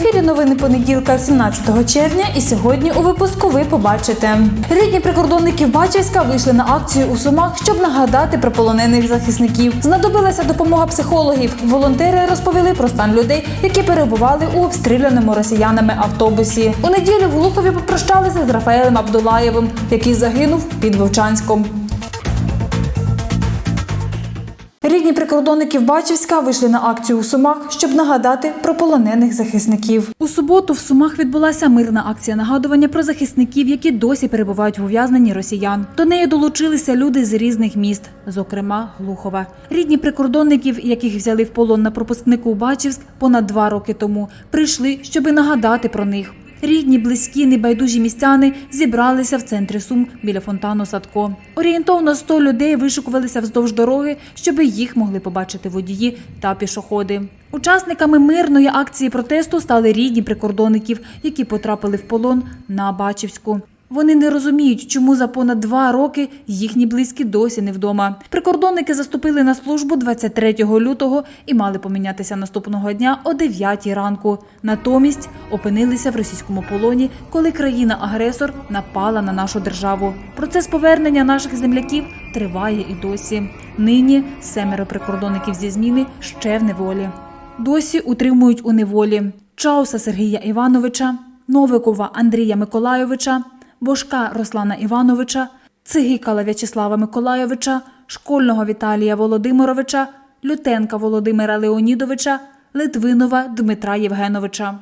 ефірі новини понеділка, 17 червня, і сьогодні у випуску ви побачите. Рідні прикордонників Бачівська вийшли на акцію у Сумах, щоб нагадати про полонених захисників. Знадобилася допомога психологів. Волонтери розповіли про стан людей, які перебували у обстріляному росіянами автобусі. У неділю в Глухові попрощалися з Рафаелем Абдулаєвим, який загинув під Вовчанськом. Рідні прикордонників Бачівська вийшли на акцію у Сумах, щоб нагадати про полонених захисників. У суботу в Сумах відбулася мирна акція нагадування про захисників, які досі перебувають в ув'язненні росіян. До неї долучилися люди з різних міст, зокрема Глухова. Рідні прикордонників, яких взяли в полон на пропускнику Бачівськ понад два роки тому, прийшли, щоби нагадати про них. Рідні, близькі, небайдужі містяни зібралися в центрі Сум біля фонтану Садко. Орієнтовно 100 людей вишукувалися вздовж дороги, щоби їх могли побачити водії та пішоходи. Учасниками мирної акції протесту стали рідні прикордонників, які потрапили в полон на Бачівську. Вони не розуміють, чому за понад два роки їхні близькі досі не вдома. Прикордонники заступили на службу 23 лютого і мали помінятися наступного дня о 9 ранку. Натомість опинилися в російському полоні, коли країна-агресор напала на нашу державу. Процес повернення наших земляків триває і досі. Нині семеро прикордонників зі зміни ще в неволі. Досі утримують у неволі Чауса Сергія Івановича, Новикова Андрія Миколайовича, Бошка Руслана Івановича, Цигикала В'ячеслава Миколайовича, Школьного Віталія Володимировича, Лютенка Володимира Леонідовича, Литвинова Дмитра Євгеновича.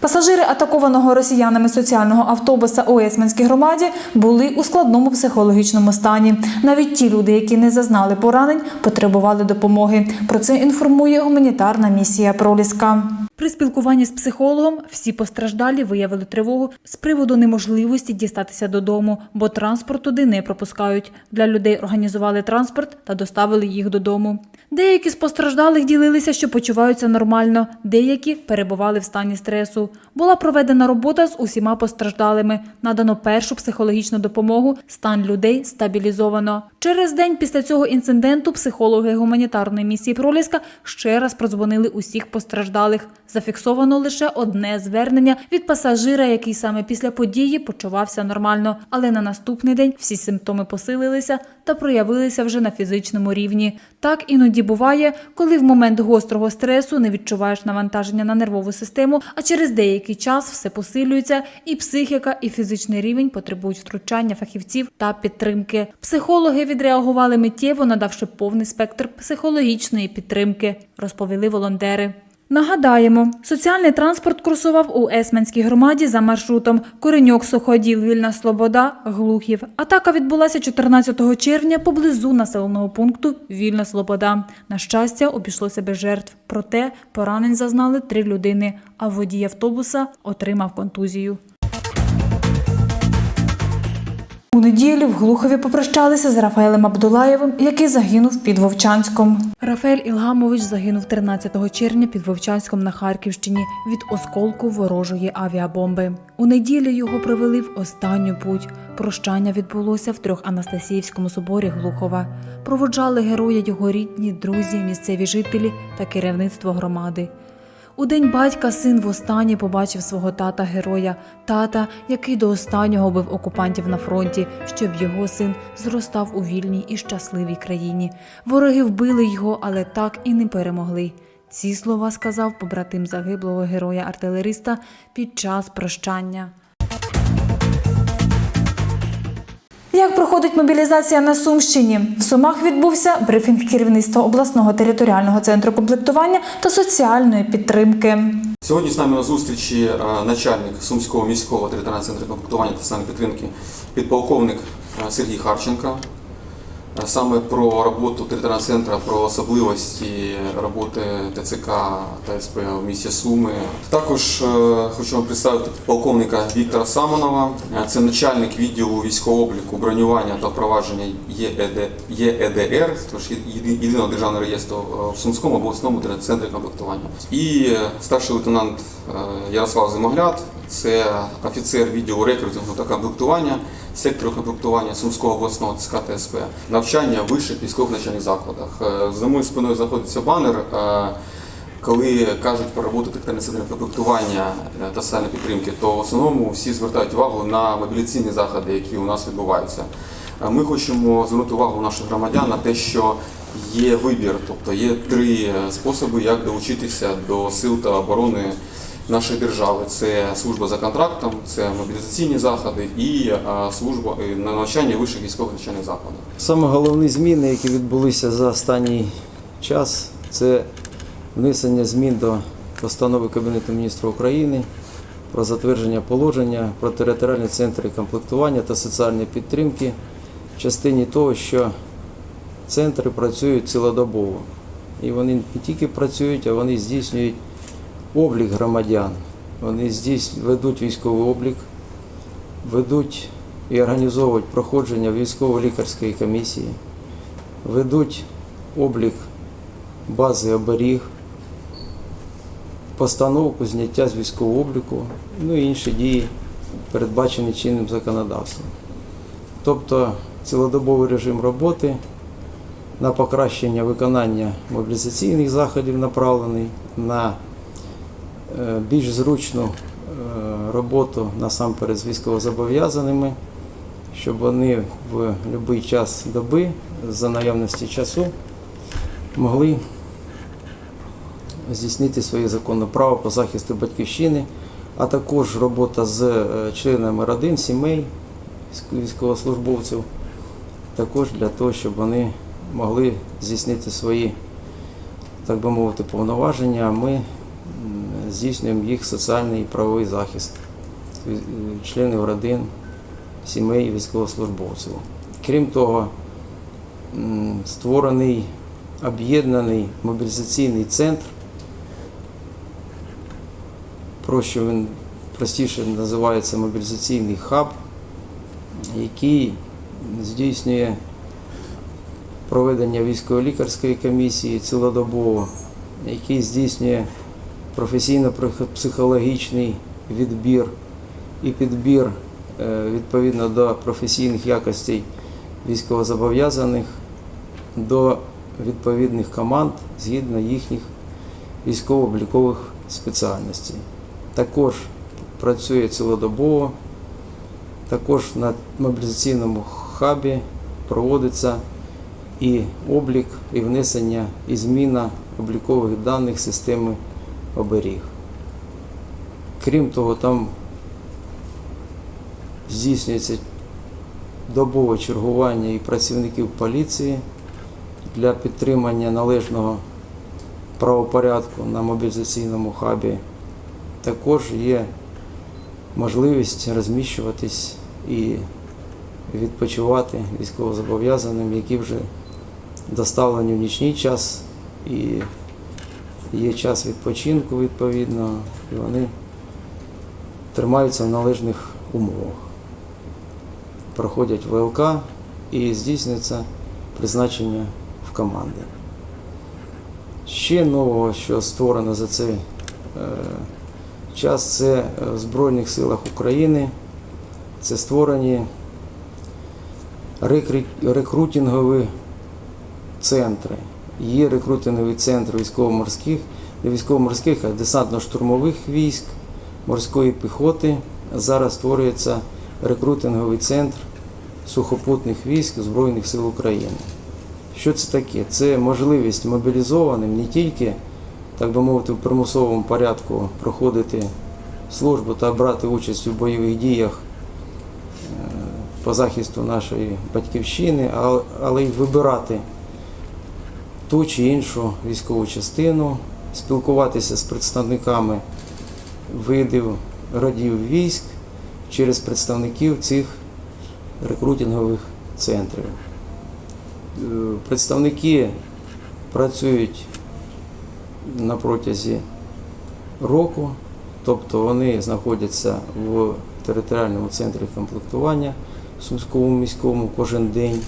Пасажири атакованого росіянами соціального автобуса у Есменській громаді були у складному психологічному стані. Навіть ті люди, які не зазнали поранень, потребували допомоги. Про це інформує гуманітарна місія Проліска. При спілкуванні з психологом всі постраждалі виявили тривогу з приводу неможливості дістатися додому, бо транспорт туди не пропускають. Для людей організували транспорт та доставили їх додому. Деякі з постраждалих ділилися, що почуваються нормально, деякі перебували в стані стресу. Була проведена робота з усіма постраждалими, надано першу психологічну допомогу, стан людей стабілізовано. Через день після цього інциденту психологи гуманітарної місії Проліска ще раз продзвонили усіх постраждалих. Зафіксовано лише одне звернення від пасажира, який саме після події почувався нормально, але на наступний день всі симптоми посилилися та проявилися вже на фізичному рівні. Так іноді буває, коли в момент гострого стресу не відчуваєш навантаження на нервову систему, а через деякий час все посилюється, і психіка, і фізичний рівень потребують втручання фахівців та підтримки. Психологи відреагували миттєво, надавши повний спектр психологічної підтримки, розповіли волонтери. Нагадаємо, соціальний транспорт курсував у Есменській громаді за маршрутом Кореньок Суходіл Вільна Слобода Глухів. Атака відбулася 14 червня поблизу населеного пункту Вільна Слобода. На щастя, обійшлося без жертв. Проте поранень зазнали три людини, а водій автобуса отримав контузію. У неділю в Глухові попрощалися з Рафаелем Абдулаєвим, який загинув під Вовчанськом. Рафаель Ілгамович загинув 13 червня під Вовчанськом на Харківщині від осколку ворожої авіабомби. У неділю його провели в останню путь. Прощання відбулося в трьох Анастасіївському соборі Глухова. Проводжали героя його рідні, друзі, місцеві жителі та керівництво громади. У день батька син востаннє побачив свого тата героя, тата, який до останнього бив окупантів на фронті, щоб його син зростав у вільній і щасливій країні. Вороги вбили його, але так і не перемогли. Ці слова сказав побратим загиблого героя-артилериста під час прощання. Проходить мобілізація на Сумщині? В Сумах відбувся брифінг керівництва обласного територіального центру комплектування та соціальної підтримки. Сьогодні з нами на зустрічі е, начальник Сумського міського територіального центру комплектування та соціальної підтримки, підполковник е, Сергій Харченко. Саме про роботу територіального центру, про особливості роботи ТЦК та СП в місті Суми. Також е, хочу вам представити полковника Віктора Самонова. Е, Це начальник відділу військового обліку, бронювання та впровадження ЄЕД, ЄЕДР, тож єдиного державного реєстру е, в Сумському обласному центрі комплектування. І старший лейтенант Ярослав Зимогляд, це офіцер відділу рекрутингу та комплектування сектору комплектування Сумського обласного ЦК ТСП. Навчання в вищих військових навчальних закладах. Е, За моєю спиною знаходиться банер. е, коли кажуть про роботу центрів комплектування е, та соціальної підтримки, то в основному всі звертають увагу на мобіляційні заходи, які у нас відбуваються. Ми хочемо звернути увагу наших громадян на те, що є вибір, тобто є три способи, як долучитися до сил та оборони нашої держави. Це служба за контрактом, це мобілізаційні заходи і е, служба на навчання вищих військових навчальних закладів. Саме головні зміни, які відбулися за останній час, це внесення змін до постанови Кабінету міністрів України про затвердження положення про територіальні центри комплектування та соціальної підтримки в частині того, що центри працюють цілодобово. І вони не тільки працюють, а вони здійснюють облік громадян. Вони здійс... ведуть військовий облік, ведуть і організовують проходження військово-лікарської комісії, ведуть облік бази оберіг, постановку зняття з військового обліку, ну і інші дії, передбачені чинним законодавством. Тобто цілодобовий режим роботи на покращення виконання мобілізаційних заходів направлений на більш зручну е, роботу насамперед з військовозобов'язаними, щоб вони в будь-який час доби за наявності часу могли здійснити своє законне право по захисту батьківщини, а також робота з е, членами родин, сімей військовослужбовців, також для того, щоб вони могли здійснити свої, так би мовити, повноваження, ми здійснюємо їх соціальний і правовий захист членів родин, сімей військовослужбовців. Крім того, створений об'єднаний мобілізаційний центр. Проще він простіше називається мобілізаційний хаб, який здійснює проведення військово-лікарської комісії цілодобово, який здійснює професійно-психологічний відбір і підбір е, відповідно до професійних якостей військовозобов'язаних до відповідних команд згідно їхніх військово-облікових спеціальностей. Також працює цілодобово, також на мобілізаційному хабі проводиться і облік, і внесення, і зміна облікових даних системи оберіг. Крім того, там здійснюється добове чергування і працівників поліції для підтримання належного правопорядку на мобілізаційному хабі. Також є можливість розміщуватись і відпочивати військовозобов'язаним, які вже доставлені в нічний час і є час відпочинку відповідно, і вони тримаються в належних умовах. Проходять ВЛК і здійснюється призначення в команди. Ще нового, що створено за цей е, час, це в Збройних силах України. Це створені рекрутингові центри. Є рекрутингові центри військово-морських, військово-морських, а десантно-штурмових військ, морської піхоти. Зараз створюється рекрутинговий центр сухопутних військ Збройних сил України. Що це таке? Це можливість мобілізованим не тільки, так би мовити, в примусовому порядку проходити службу та брати участь у бойових діях е, по захисту нашої батьківщини, але й вибирати ту чи іншу військову частину, спілкуватися з представниками видів родів військ через представників цих рекрутингових центрів. Е, Представники працюють на протязі року, тобто вони знаходяться в територіальному центрі комплектування Сумському міському кожен день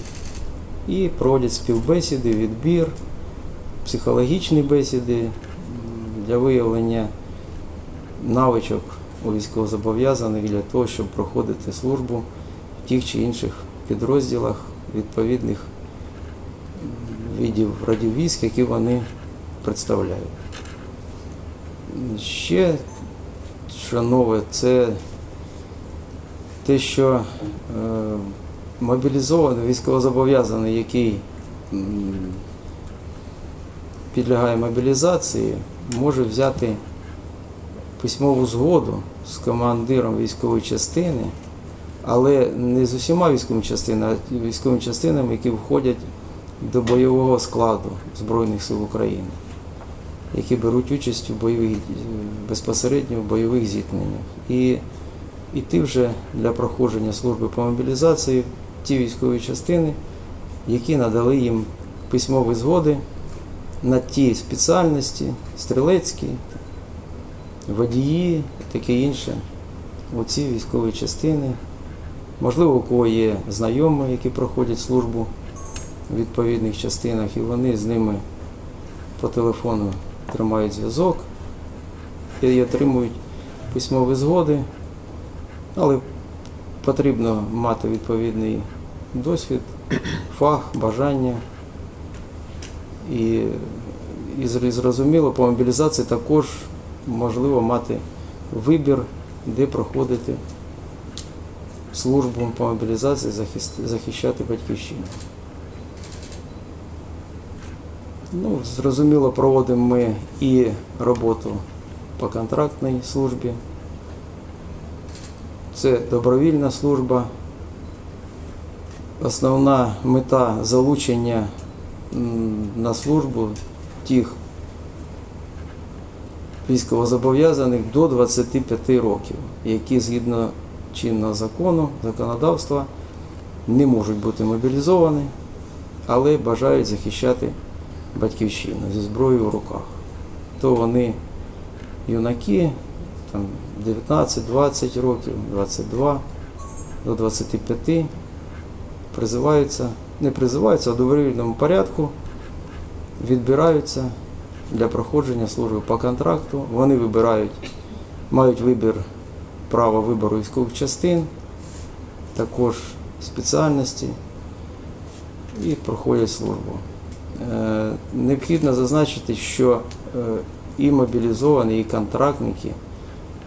і проводять співбесіди, відбір, психологічні бесіди для виявлення навичок у військовозобов'язаних для того, щоб проходити службу в тих чи інших підрозділах відповідних видів радів військ, які вони представляють. Ще що нове, це те, що е, мобілізований військовозобов'язаний, який підлягає мобілізації, може взяти письмову згоду з командиром військової частини, але не з усіма військовими частинами, а військовими частинами, які входять до бойового складу Збройних сил України, які беруть участь у бойових, безпосередньо в бойових зіткненнях. І йти вже для проходження служби по мобілізації ті військові частини, які надали їм письмові згоди на ті спеціальності, стрілецькі, водії, таке інше, у ці військові частини. Можливо, у кого є знайомі, які проходять службу в відповідних частинах, і вони з ними по телефону тримають зв'язок і отримують письмові згоди, але потрібно мати відповідний досвід, фах, бажання. І, і зр- зрозуміло, по мобілізації також можливо мати вибір, де проходити службу по мобілізації, захист- захищати батьківщину. Ну, зрозуміло, проводимо ми і роботу по контрактній службі. Це добровільна служба. Основна мета залучення на службу тих військовозобов'язаних до 25 років, які згідно чинного закону, законодавства не можуть бути мобілізовані, але бажають захищати батьківщину зі зброєю в руках. То вони юнаки, там 19-20 років, 22 до 25 призиваються, не призиваються, а в добровільному порядку відбираються для проходження служби по контракту. Вони вибирають, мають вибір право вибору військових частин, також спеціальності і проходять службу. Е, Необхідно зазначити, що е, і мобілізовані, і контрактники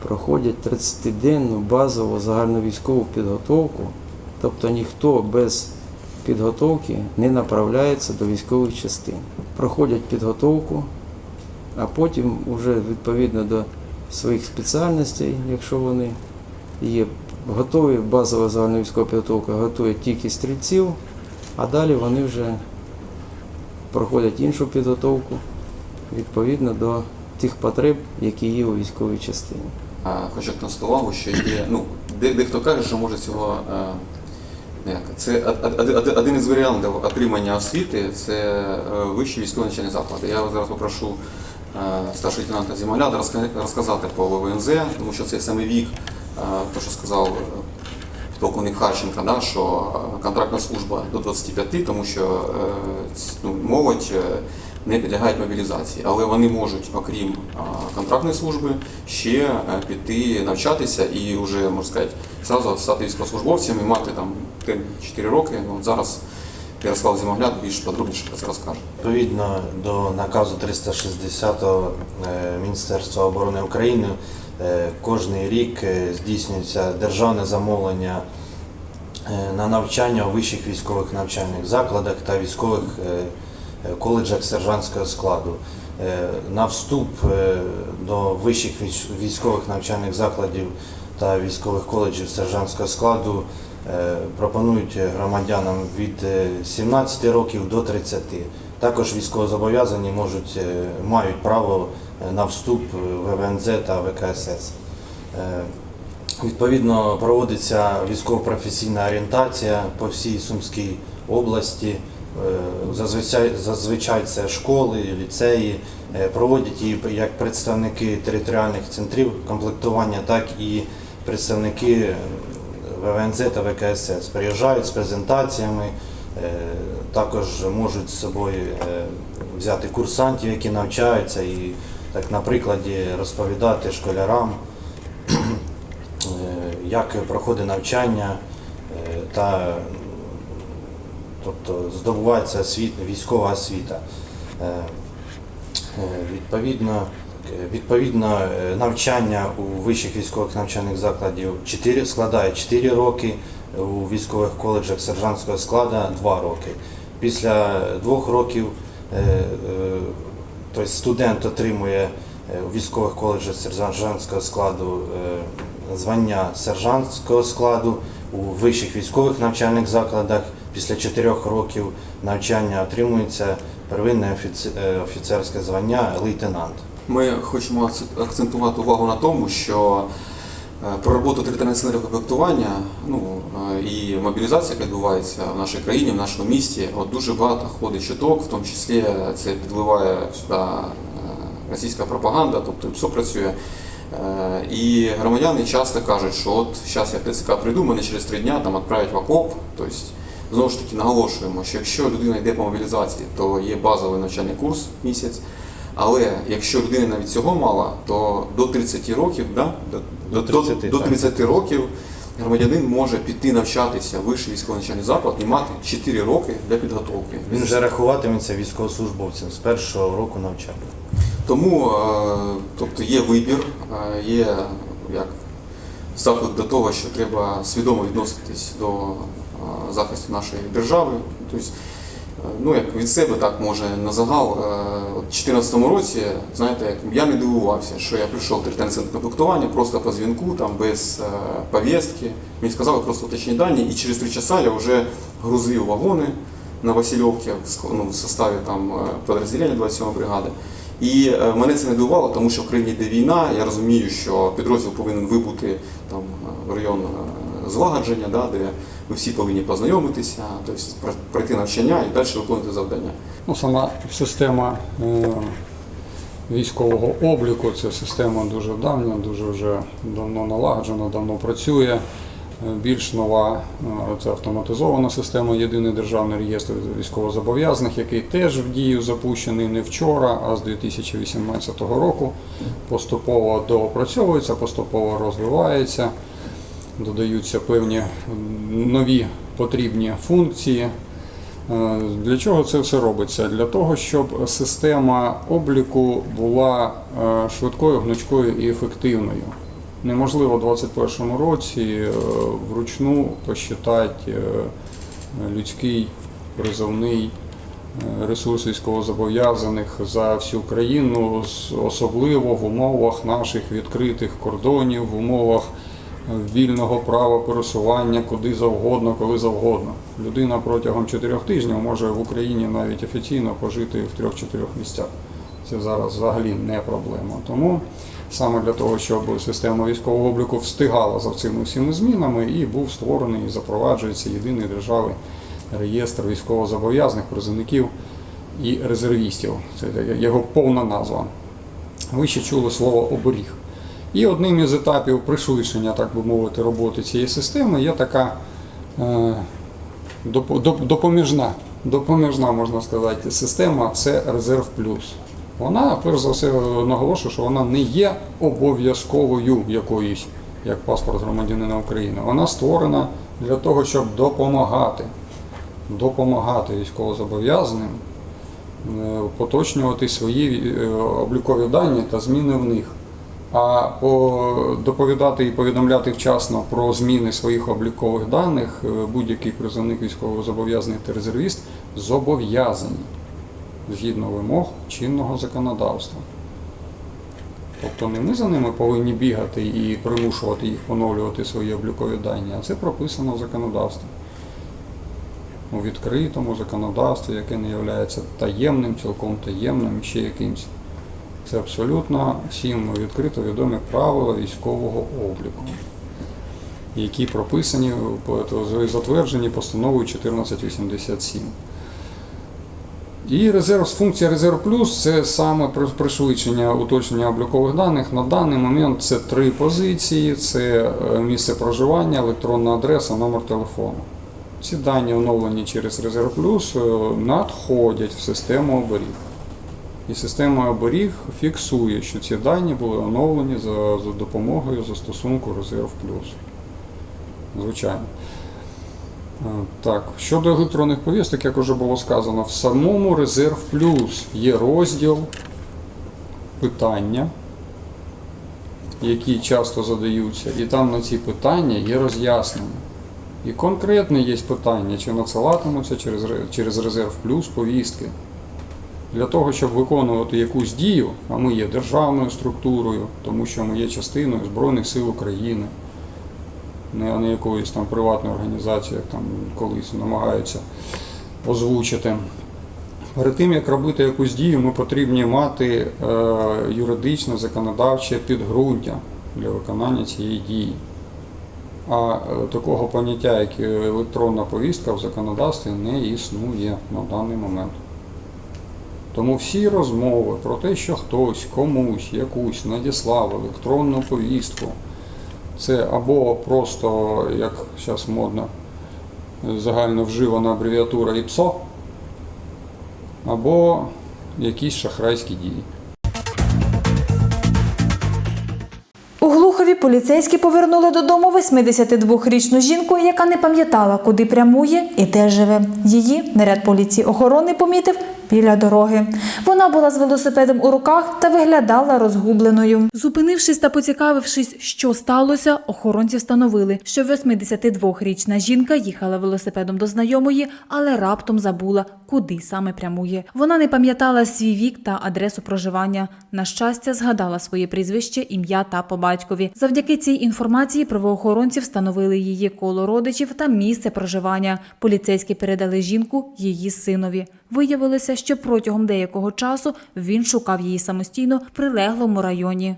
проходять 30-денну базову загальновійськову підготовку, тобто ніхто без підготовки не направляється до військових частин. Проходять підготовку, а потім вже відповідно до своїх спеціальностей, якщо вони є готові, базова загальновійськова підготовка готує тільки стрільців, а далі вони вже проходять іншу підготовку відповідно до тих потреб, які є у військовій частині. Хочу акцентувати що є, ну, дехто каже, що може цього. Це од- од- од- один із варіантів отримання освіти це е, вищі військові навчальні заклади. Я зараз попрошу е, старшого лейтенанта розка- розказати про ВВНЗ, тому що це саме вік, е, то, що сказав полковник Харченка, да, що контрактна служба до 25, тому що ну, молодь не підлягають мобілізації, але вони можуть, окрім контрактної служби, ще е, піти навчатися і вже, можна сказати, зразу стати військовослужбовцем і мати там 4 роки. Ну, от зараз Ярослав Зимогляд більш подробніше про це розкаже. Відповідно до наказу 360 е, Міністерства оборони України е, кожний рік здійснюється державне замовлення на навчання у вищих військових навчальних закладах та військових коледжах сержантського складу. Е, На вступ е, до вищих військових навчальних закладів та військових коледжів сержантського складу е, пропонують громадянам від е, 17 років до 30. Також військовозобов'язані можуть, е, мають право е, на вступ в ВНЗ та ВКСС. Е, Відповідно, проводиться військово-професійна орієнтація по всій Сумській області. Е, Зазвичай, зазвичай це школи, ліцеї. Е, Проводять її як представники територіальних центрів комплектування, так і представники е, ВВНЗ та ВКСС. Приїжджають з презентаціями, також можуть з собою взяти курсантів, які навчаються, і так на прикладі розповідати школярам. Як проходить навчання та тобто здобувається освіт, військова освіта. Е, е, Відповідно, Відповідно, е, навчання у вищих військових навчальних закладів 4, складає 4 роки, у військових коледжах сержантського складу 2 роки. Після двох років тобто студент отримує у військових коледжах сержантського складу звання сержантського складу, у вищих військових навчальних закладах після 4 років навчання отримується первинне е, офіцерське звання лейтенант. Ми хочемо акцент- акцентувати увагу на тому, що е, про роботу територіальних центрів комплектування ну, е, і мобілізація, яка відбувається в нашій країні, в нашому місті, от дуже багато ходить чуток, в тому числі це підливає сюди російська пропаганда, тобто ПСО працює. І громадяни часто кажуть, що от зараз я в ТЦК прийду, мене через три дня там відправлять в окоп. Тобто, знову ж таки наголошуємо, що якщо людина йде по мобілізації, то є базовий навчальний курс місяць. Але якщо людина навіть цього мала, то до 30 років, да? До 30, до так. 30 років громадянин може піти навчатися в вищий військовий навчальний заклад і мати 4 роки для підготовки. Він вже рахуватиметься військовослужбовцем з першого року навчання. Тому е, тобто є вибір, е, є як заклик до того, що треба свідомо відноситись до захисту нашої держави. Тобто, е, ну як від себе так може на загал. Е, У 2014 році, знаєте, я не дивувався, що я прийшов в центр комплектування просто по дзвінку, там без е, повістки. Мені сказали просто уточні дані, і через три часа я вже грузив вагони на Васильовці ну, в составі там е, підрозділення 27 бригади. І е, мене це не дивувало, тому що в країні йде війна. Я розумію, що підрозділ повинен вибути там е, в район е, злагодження, да, де ви всі повинні познайомитися, тобто про- пройти навчання і далі виконувати завдання. Ну, сама система е, військового обліку це система дуже давня, дуже вже давно налагоджена, давно працює. Е, Більш нова е, це автоматизована система Єдиний державний реєстр військовозобов'язаних, який теж в дію запущений не вчора, а з 2018 року. Поступово доопрацьовується, поступово розвивається, додаються певні нові потрібні функції. Е, Для чого це все робиться? Для того, щоб система обліку була е, швидкою, гнучкою і ефективною. Неможливо у 2021 році е, вручну посчитати людський призовний ресурс військовозобов'язаних за всю країну, особливо в умовах наших відкритих кордонів, в умовах вільного права пересування куди завгодно, коли завгодно. Людина протягом чотирьох тижнів може в Україні навіть офіційно пожити в трьох-чотирьох місцях. Це зараз взагалі не проблема. Тому саме для того, щоб система військового обліку встигала за цими всіми змінами, і був створений і запроваджується єдиний державний реєстр військовозобов'язаних призовників і резервістів. Це його повна назва. Ви ще чули слово оберіг. І одним із етапів пришвидшення, так би мовити, роботи цієї системи є така е, доп- доп- допоміжна, допоміжна, можна сказати, система це резерв плюс. Вона, перш за все, наголошую, що вона не є обов'язковою якоюсь, як паспорт громадянина України. Вона створена для того, щоб допомагати, допомагати військовозобов'язаним е, поточнювати свої е, облікові дані та зміни в них. А доповідати і повідомляти вчасно про зміни своїх облікових даних е, будь-який призовник військовозобов'язаний та резервіст зобов'язані згідно вимог чинного законодавства. Тобто не ми за ними повинні бігати і примушувати їх поновлювати свої облікові дані, а це прописано в законодавстві. У відкритому законодавстві, яке не є таємним, цілком таємним, ще якимсь. Це абсолютно всім відкрито відомі правила військового обліку, які прописані, по- затверджені постановою 1487. І резерв, функція резерв плюс це саме пришвидшення уточнення облікових даних. На даний момент це три позиції: це е, місце проживання, електронна адреса, номер телефону. Ці дані оновлені через резерв плюс е, надходять в систему оберіг. І система оберіг фіксує, що ці дані були оновлені за, за допомогою застосунку резерв плюс. Звичайно. Так, щодо електронних повісток, як вже було сказано, в самому резерв плюс є розділ питання, які часто задаються, і там на ці питання є роз'яснення. І конкретне є питання, чи надсилатимуться через, через резерв плюс повістки. Для того, щоб виконувати якусь дію, а ми є державною структурою, тому що ми є частиною Збройних сил України, не, а не якоюсь там приватною організацією, як там колись намагаються озвучити. Перед тим, як робити якусь дію, ми потрібні мати е, юридичне законодавче підґрунтя для виконання цієї дії. А е, такого поняття, як електронна повістка в законодавстві не існує на даний момент. Тому всі розмови про те, що хтось комусь якусь надіслав електронну повістку, це або просто, як зараз модно, загально вживана абревіатура ІПСО, або якісь шахрайські дії. У Глухові поліцейські повернули додому 82-річну жінку, яка не пам'ятала, куди прямує і де живе. Її наряд поліції охорони помітив біля дороги. Вона була з велосипедом у руках та виглядала розгубленою. Зупинившись та поцікавившись, що сталося, охоронці встановили, що 82-річна жінка їхала велосипедом до знайомої, але раптом забула, куди саме прямує. Вона не пам'ятала свій вік та адресу проживання. На щастя, згадала своє прізвище, ім'я та по батькові. Завдяки цій інформації правоохоронці встановили її коло родичів та місце проживання. Поліцейські передали жінку її синові. Виявилося, що протягом деякого часу він шукав її самостійно в прилеглому районі.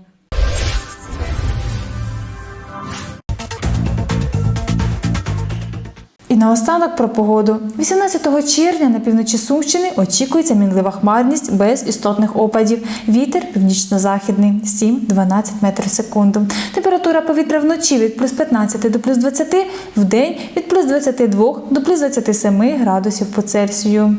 І наостанок про погоду. 18 червня на півночі Сумщини очікується мінлива хмарність без істотних опадів. Вітер північно-західний 7-12 метрів в секунду. Температура повітря вночі від плюс 15 до плюс 20, в день від плюс 22 до плюс 27 градусів по Цельсію.